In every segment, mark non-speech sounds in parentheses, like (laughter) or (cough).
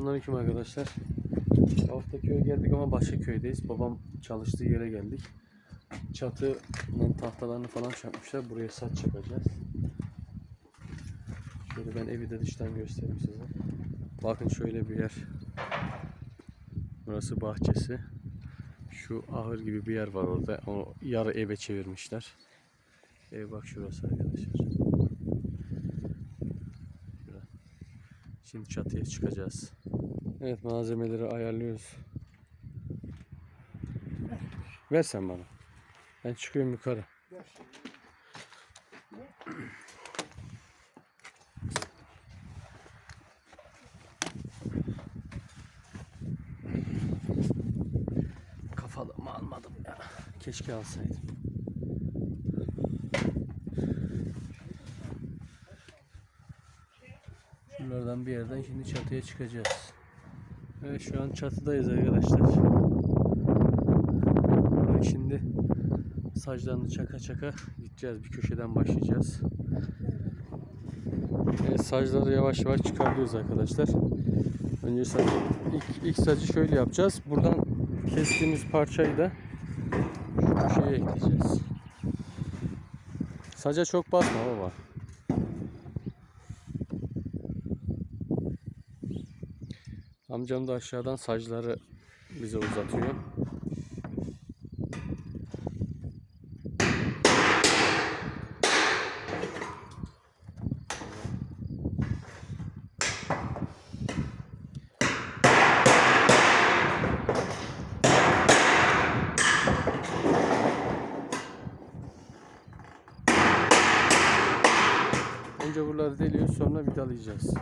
Selamünaleyküm arkadaşlar. Hafta köye geldik ama başka köydeyiz. Babam çalıştığı yere geldik. Çatının tahtalarını falan çakmışlar. Buraya saç çakacağız. Şöyle ben evi de dıştan göstereyim size. Bakın şöyle bir yer. Burası bahçesi. Şu ahır gibi bir yer var orada. Onu yarı eve çevirmişler. Ev bak şurası arkadaşlar. Şura. Şimdi çatıya çıkacağız. Evet malzemeleri ayarlıyoruz. Ver sen bana. Ben çıkıyorum yukarı. Kafalığımı almadım ya. Keşke alsaydım. Şuralardan bir yerden şimdi çatıya çıkacağız. Evet şu an çatıdayız arkadaşlar. Buraya şimdi saclarını çaka çaka gideceğiz. Bir köşeden başlayacağız. Evet sacları yavaş yavaş çıkarıyoruz arkadaşlar. Önce sac, ilk, ilk sacı şöyle yapacağız. Buradan kestiğimiz parçayı da şu köşeye ekleyeceğiz. Saca çok basma baba. Amcam da aşağıdan sacları bize uzatıyor. Önce buraları deliyoruz sonra vidalayacağız.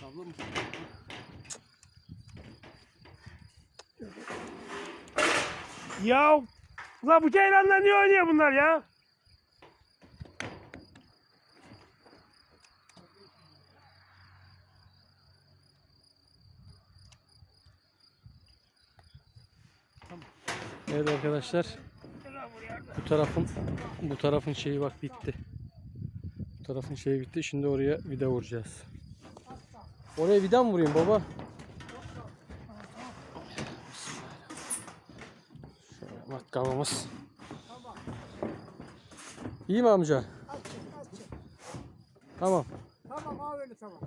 Kablo mu? Ya la bu ceylanlar niye oynuyor bunlar ya? Evet arkadaşlar bu tarafın bu tarafın şeyi bak bitti. Bu tarafın şeyi bitti. Şimdi oraya vida vuracağız. Oraya vida mı vurayım baba? Matkabımız. İyi mi amca? Tamam. Tamam abi öyle tamam.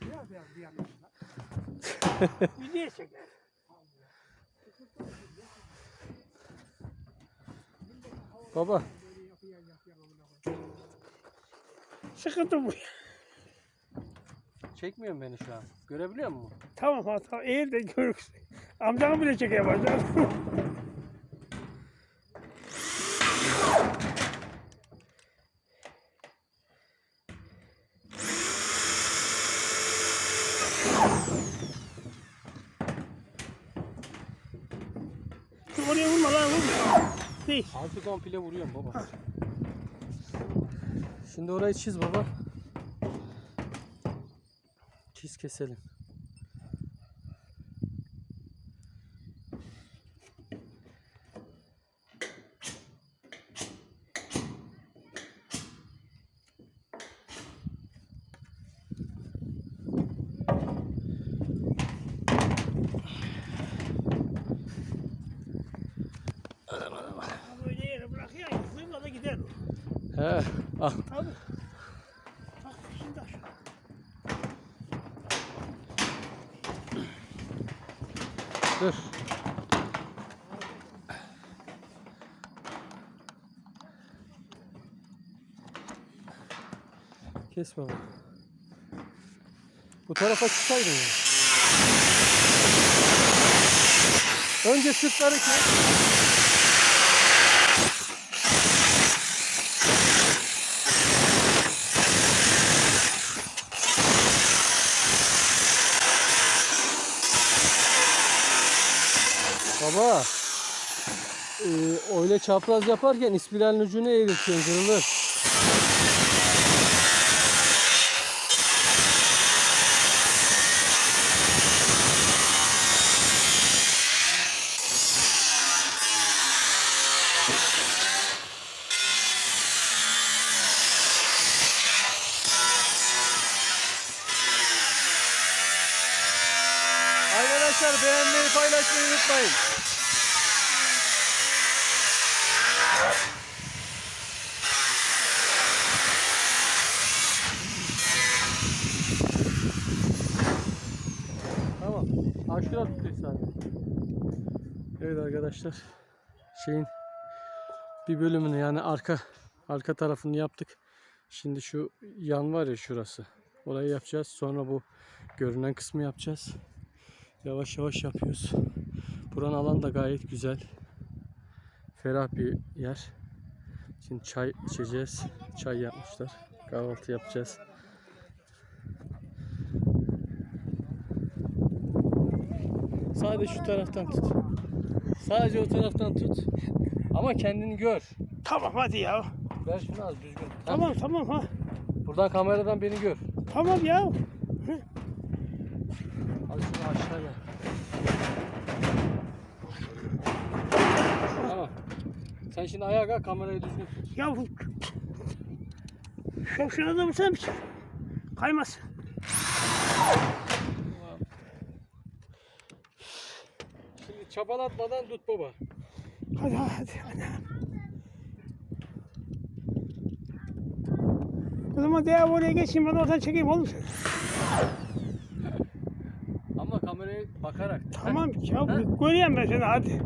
Biraz biraz bir yandan. Video çeker. Baba Sıkıntı bu. Çekmiyor beni şu an. Görebiliyor musun? Tamam ha tamam eğil de görürsün. Amcanı bile çekeye başlar. Şu oraya vurma lan vurma. Değil. Altı komple vuruyorum baba. Şimdi orayı çiz baba. Çiz keselim. Kes baba. Bu tarafa çıkaydın ya. Önce sırtları kes. Baba. Ee, öyle çapraz yaparken ispiralin ucunu eğritiyorsun kırılır. Arkadaşlar beğenmeyi paylaşmayı unutmayın. Tamam. Aşkına tutuyor sadece. Evet arkadaşlar. Şeyin bir bölümünü yani arka arka tarafını yaptık. Şimdi şu yan var ya şurası. Orayı yapacağız. Sonra bu görünen kısmı yapacağız. Yavaş yavaş yapıyoruz. Buranın alan da gayet güzel. Ferah bir yer. Şimdi çay içeceğiz. Çay yapmışlar. Kahvaltı yapacağız. Sadece şu taraftan tut. Sadece o taraftan tut. Ama kendini gör. Tamam hadi ya. Ver şunu az düzgün. Tamam tamam ha. Buradan kameradan beni gör. Tamam ya. Al şunu aşağıya. Tamam. Sen şimdi ayağa kalk kamerayı düzgün tut. Ya bu- şu şuna da vursam kaymaz. Şimdi çabalatmadan tut baba. Hadi hadi hadi. O zaman diğer oraya geçeyim ben oradan çekeyim oğlum bakarak. Tamam ya göreyim ben seni hadi.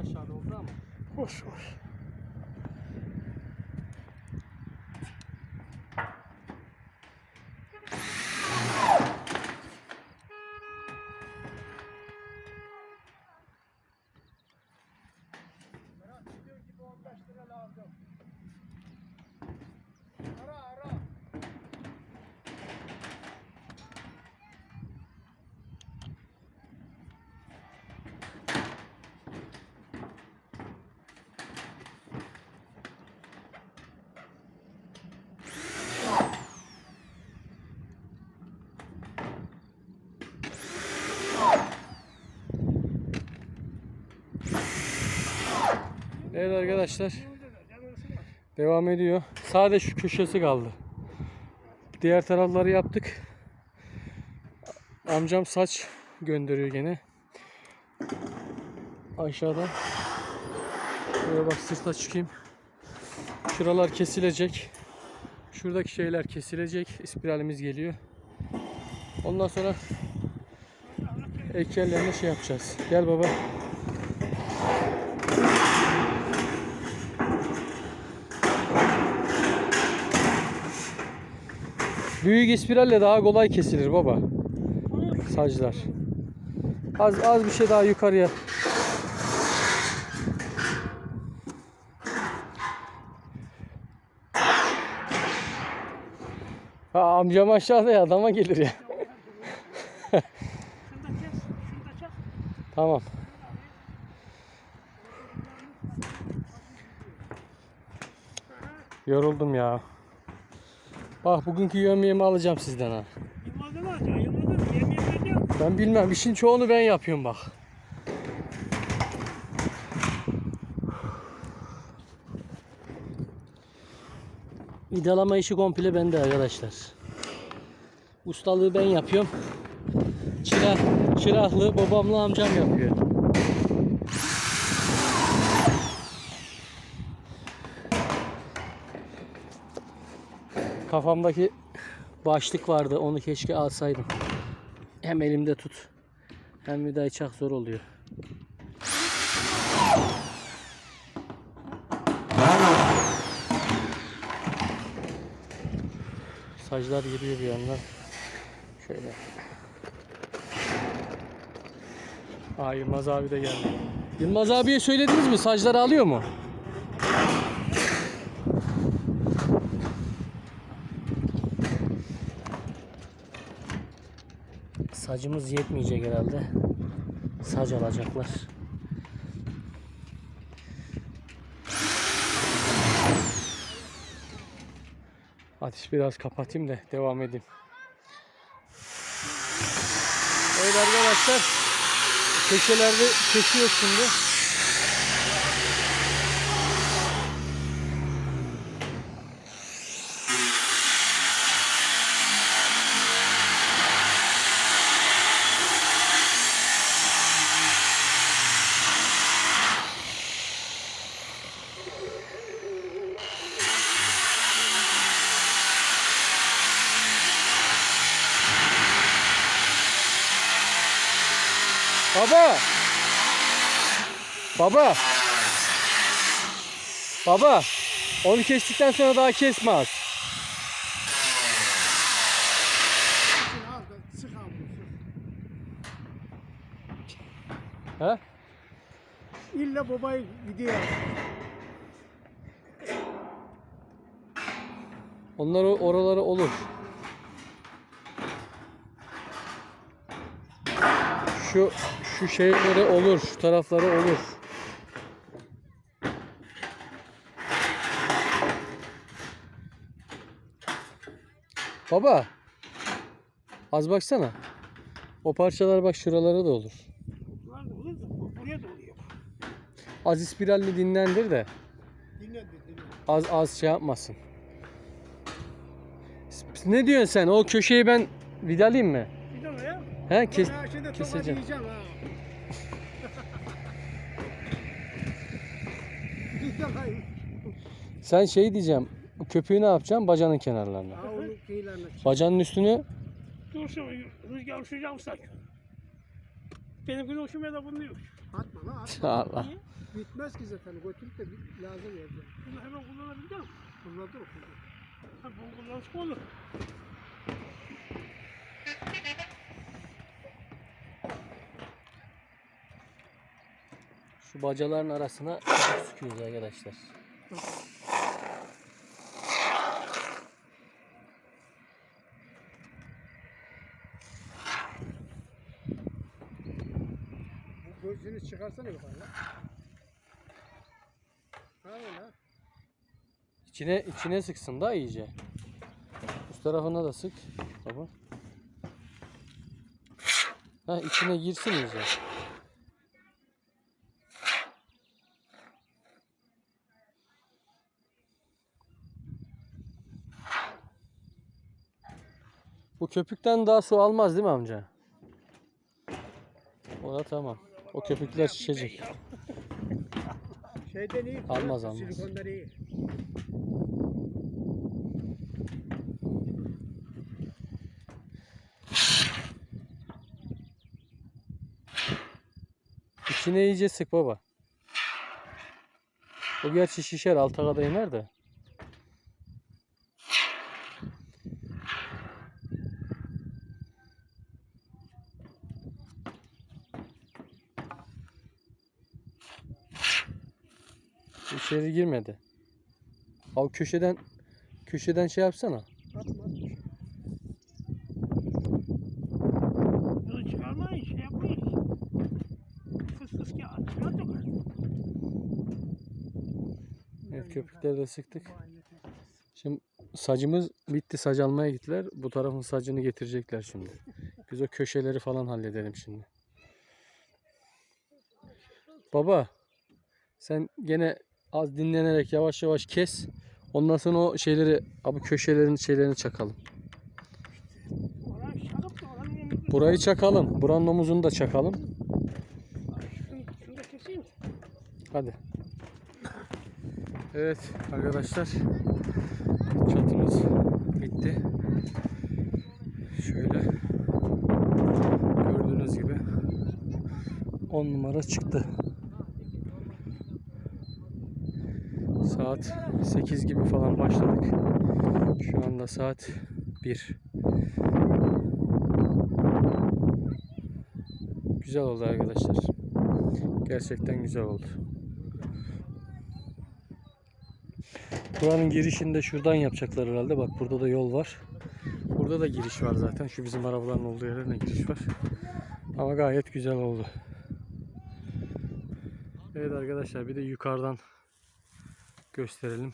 Aşağıda oldu. Evet arkadaşlar. Devam ediyor. Sadece şu köşesi kaldı. Diğer tarafları yaptık. Amcam saç gönderiyor gene. Aşağıdan. Şuraya bak sırta çıkayım. Şuralar kesilecek. Şuradaki şeyler kesilecek. İspiralimiz geliyor. Ondan sonra ek yerlerine şey yapacağız. Gel baba. Büyük ispiralle daha kolay kesilir baba. Saclar. Az az bir şey daha yukarıya. Ha amcam aşağıda ya adama gelir ya. Tamam. Yoruldum ya. Bak bugünkü yemeğimi alacağım sizden ha. Alacaksın? Yılmaz'da mı? Yem. Ben bilmem işin çoğunu ben yapıyorum bak. İdalama işi komple bende arkadaşlar. Ustalığı ben yapıyorum. Çırak, çıraklığı babamla amcam yapıyor. Kafamdaki başlık vardı. Onu keşke alsaydım. Hem elimde tut. Hem vidayı çak zor oluyor. Saclar giriyor bir yandan. Şöyle. Aa Yılmaz abi de geldi. Yılmaz abiye söylediniz mi? Sacları alıyor mu? Sacımız yetmeyecek herhalde. Sac alacaklar. Ateş biraz kapatayım da devam edeyim. Evet arkadaşlar. Köşelerde kesiyor şimdi. Baba. Baba. Baba. Onu kestikten sonra daha kesme az. He? İlla babayı gidiyor. Onlar oraları olur. Şu şu şeyleri olur, şu tarafları olur. Baba. Az baksana. O parçalar bak şuralara da olur. Var da olur da buraya da oluyor. Az ispiralli dinlendir de Dinle dinle. az az şey yapmasın. Ne diyorsun sen? O köşeyi ben vidalayayım mı? Ya. He kes Ben keseceğim. ha. (laughs) Sen şey diyeceğim. Köpüğü ne yapacaksın? Bacanın kenarlarına. Ha onun kıyılarına. Bacanın üstünü Dur şu rüzgar uçacağım sanki. Benimkini uçurmaya da bunu yok. Atma lan atma. (laughs) Allah. Niye? Bitmez ki zaten. Götürüp de bir- lazım evde. Bunu hemen kullanabilecek misin? Kullandı o kullandı. Ha bunu kullansak olur. Şu bacaların arasına (laughs) sıkıyoruz arkadaşlar. Gözünü çıkarsana yukarı lan. Ha öyle. İçine içine sıksın da iyice. Üst tarafına da sık. Baba. Ha içine girsin iyice. Bu köpükten daha su almaz değil mi amca? O da tamam. O köpükler şişecek. Şeyden iyi. Almaz, almaz. Silikondan iyi. İçine iyice sık baba. O gerçi şişer alta kadar iner de. İçeri girmedi. Al köşeden köşeden şey yapsana. Atma. Bunu çıkarmayın, şey yapmayın. Fıs fıs ki atıyor da var. Evet köpükleri de sıktık. Şimdi sacımız bitti. Sac almaya gittiler. Bu tarafın sacını getirecekler şimdi. Biz o köşeleri falan halledelim şimdi. Baba sen gene az dinlenerek yavaş yavaş kes. Ondan sonra o şeyleri abi köşelerin şeylerini çakalım. Burayı çakalım. Buranın omuzunu da çakalım. Hadi. Evet arkadaşlar. Çatımız bitti. Şöyle gördüğünüz gibi 10 numara çıktı. Saat 8 gibi falan başladık. Şu anda saat 1. Güzel oldu arkadaşlar. Gerçekten güzel oldu. Buranın girişini de şuradan yapacaklar herhalde. Bak burada da yol var. Burada da giriş var zaten. Şu bizim arabaların olduğu yerden de giriş var. Ama gayet güzel oldu. Evet arkadaşlar bir de yukarıdan gösterelim.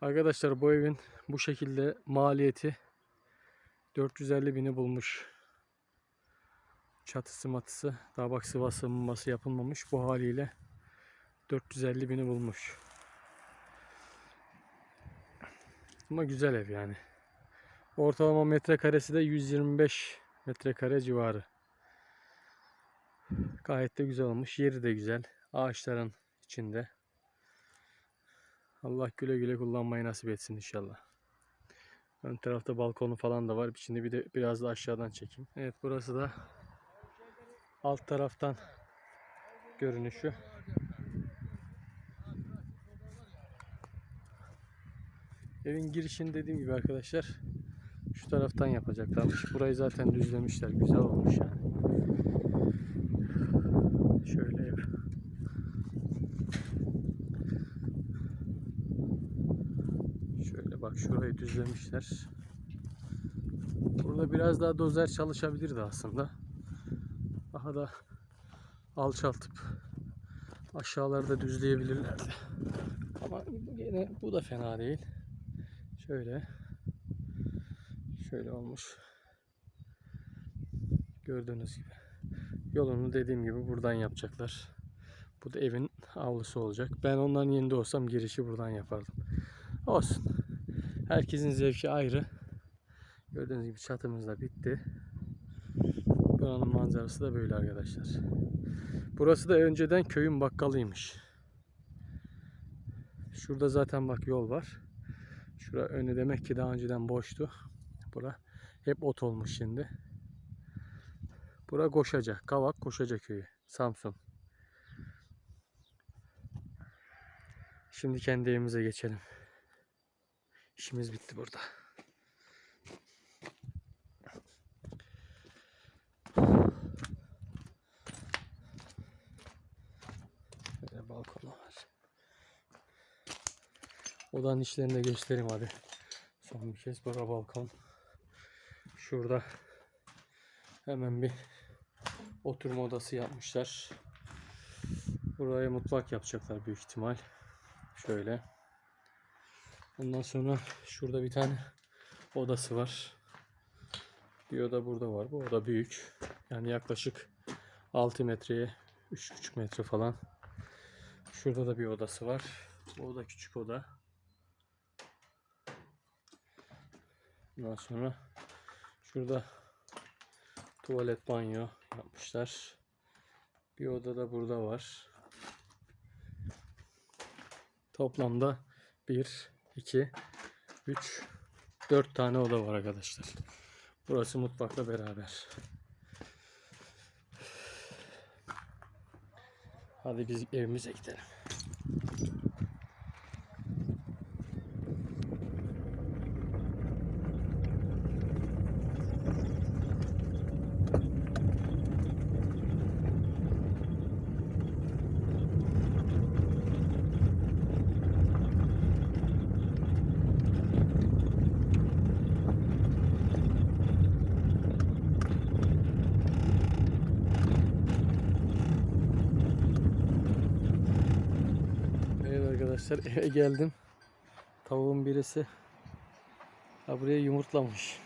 Arkadaşlar bu evin bu şekilde maliyeti 450 bini bulmuş. Çatısı matısı daha bak sıva sığınması yapılmamış. Bu haliyle 450 bini bulmuş. Ama güzel ev yani. Ortalama metrekaresi de 125 metrekare civarı. Gayet de güzel olmuş. Yeri de güzel. Ağaçların içinde. Allah güle güle kullanmayı nasip etsin inşallah. Ön tarafta balkonu falan da var. Şimdi bir de biraz da aşağıdan çekeyim. Evet burası da alt taraftan görünüşü. Evin girişini dediğim gibi arkadaşlar şu taraftan yapacaklarmış. Burayı zaten düzlemişler. Güzel olmuş yani. Şöyle ev. Şöyle bak şurayı düzlemişler. Burada biraz daha dozer çalışabilirdi aslında. Daha da alçaltıp aşağılarda düzleyebilirlerdi. Ama yine bu da fena değil. Şöyle. Şöyle olmuş. Gördüğünüz gibi. Yolunu dediğim gibi buradan yapacaklar. Bu da evin avlusu olacak. Ben onların yerinde olsam girişi buradan yapardım. Olsun. Herkesin zevki ayrı. Gördüğünüz gibi çatımız da bitti. Buranın manzarası da böyle arkadaşlar. Burası da önceden köyün bakkalıymış. Şurada zaten bak yol var. Şura önü demek ki daha önceden boştu. Bura hep ot olmuş şimdi. Bura Koşaca, Kavak Koşaca köyü, Samsun. Şimdi kendi evimize geçelim. İşimiz bitti burada. Böyle balkonu var. Odanın işlerini de göstereyim hadi. Son bir kez bura balkon. Şurada hemen bir oturma odası yapmışlar. Buraya mutfak yapacaklar büyük ihtimal. Şöyle. Ondan sonra şurada bir tane odası var. Bir oda burada var. Bu oda büyük. Yani yaklaşık 6 metreye 3,5 metre falan. Şurada da bir odası var. Bu oda küçük oda. Ondan sonra şurada tuvalet banyo yapmışlar. Bir oda da burada var. Toplamda 1, 2, 3, 4 tane oda var arkadaşlar. Burası mutfakla beraber. Hadi biz evimize gidelim. Eve geldim. Tavuğun birisi ha buraya yumurtlamış.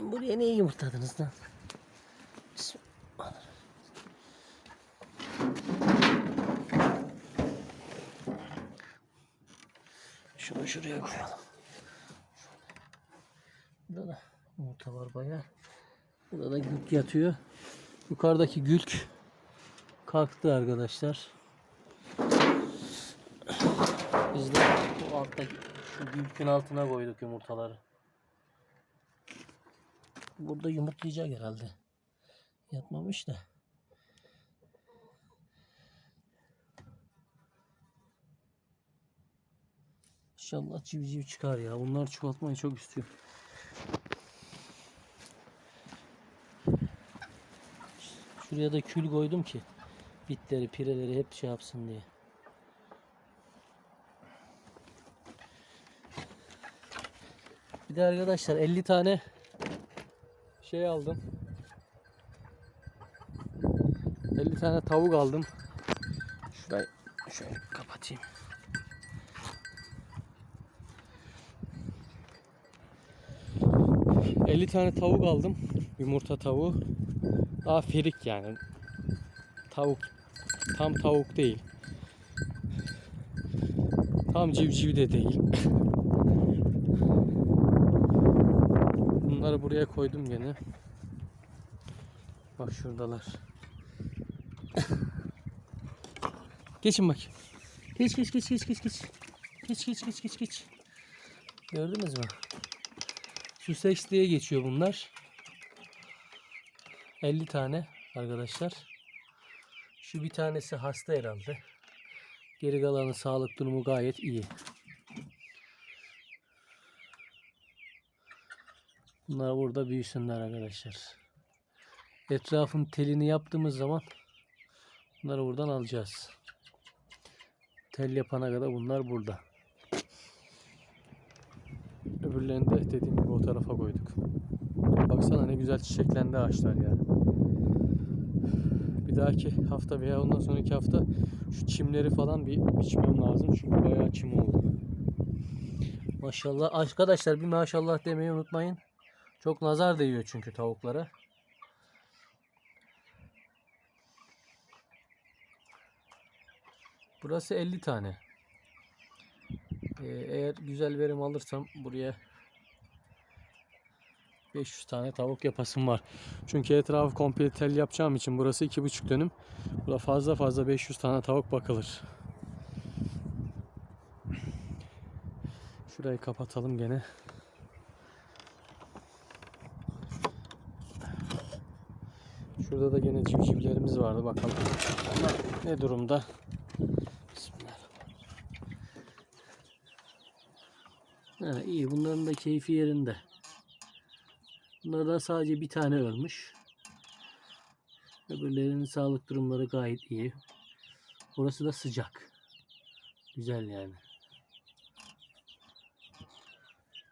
Buraya niye yumurtladınız lan? Bismillah. Şunu şuraya koyalım. Burada da yumurta var bayağı. Burada da gülk yatıyor. Yukarıdaki gülk kalktı arkadaşlar. Biz de bu alttaki şu gülkün altına koyduk yumurtaları. Burada yumurtlayacak herhalde. Yatmamış da. İnşallah civciv çıkar ya. Bunlar çoğaltmayı çok istiyor. Şuraya da kül koydum ki bitleri, pireleri hep şey yapsın diye. Bir de arkadaşlar 50 tane şey aldım. 50 tane tavuk aldım. Şurayı şöyle kapatayım. ...50 tane tavuk aldım. Yumurta tavuğu. Daha ferik yani. Tavuk. Tam tavuk değil. Tam civciv de değil. Bunları buraya koydum gene. Bak şuradalar. Geçin bak. Geç geç geç geç geç geç. Geç geç geç geç geç. Gördünüz mü? Su seks diye geçiyor bunlar. 50 tane arkadaşlar. Şu bir tanesi hasta herhalde. Geri kalanın sağlık durumu gayet iyi. Bunlar burada büyüsünler arkadaşlar. Etrafın telini yaptığımız zaman bunları buradan alacağız. Tel yapana kadar bunlar burada. Öbürlerini de dediğim gibi o tarafa koyduk. Baksana ne güzel çiçeklendi ağaçlar ya. Bir dahaki hafta veya ondan sonraki hafta şu çimleri falan bir biçmem lazım. Çünkü bayağı çim oldu. Maşallah. Arkadaşlar bir maşallah demeyi unutmayın. Çok nazar değiyor çünkü tavuklara. Burası 50 tane. Ee, eğer güzel verim alırsam buraya 500 tane tavuk yapasım var. Çünkü etrafı komple tel yapacağım için burası 2,5 dönüm. Burada fazla fazla 500 tane tavuk bakılır. Şurayı kapatalım gene. Şurada da gene civcivlerimiz vardı bakalım. Ne durumda? Ha, iyi bunların da keyfi yerinde. Bunlardan sadece bir tane ölmüş. Öbürlerinin sağlık durumları gayet iyi. Burası da sıcak. Güzel yani.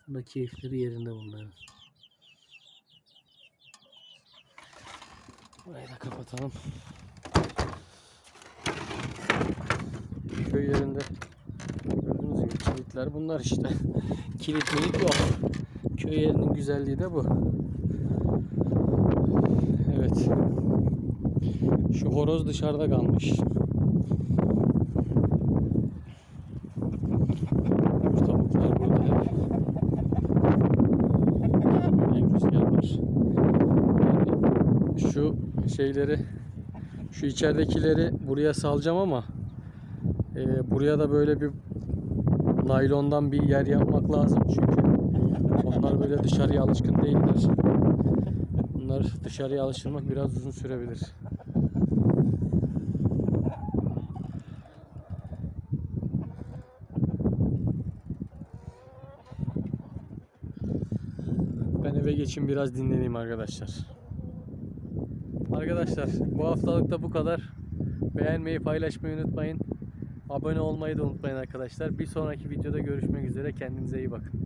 Bunda keyifleri yerinde bunların. Burayı da kapatalım. Köy yerinde kilitler bunlar işte. (laughs) Kilit milit yok. Köy yerinin güzelliği de bu. Evet. Şu horoz dışarıda kalmış. Tavuklar burada hep. En rüzgar var. Yani şu şeyleri şu içeridekileri buraya salacağım ama e, buraya da böyle bir naylondan bir yer yapmak lazım çünkü onlar böyle dışarıya alışkın değiller. Bunlar dışarıya alıştırmak biraz uzun sürebilir. Ben eve geçin biraz dinleneyim arkadaşlar. Arkadaşlar bu haftalık da bu kadar. Beğenmeyi, paylaşmayı unutmayın. Abone olmayı da unutmayın arkadaşlar. Bir sonraki videoda görüşmek üzere. Kendinize iyi bakın.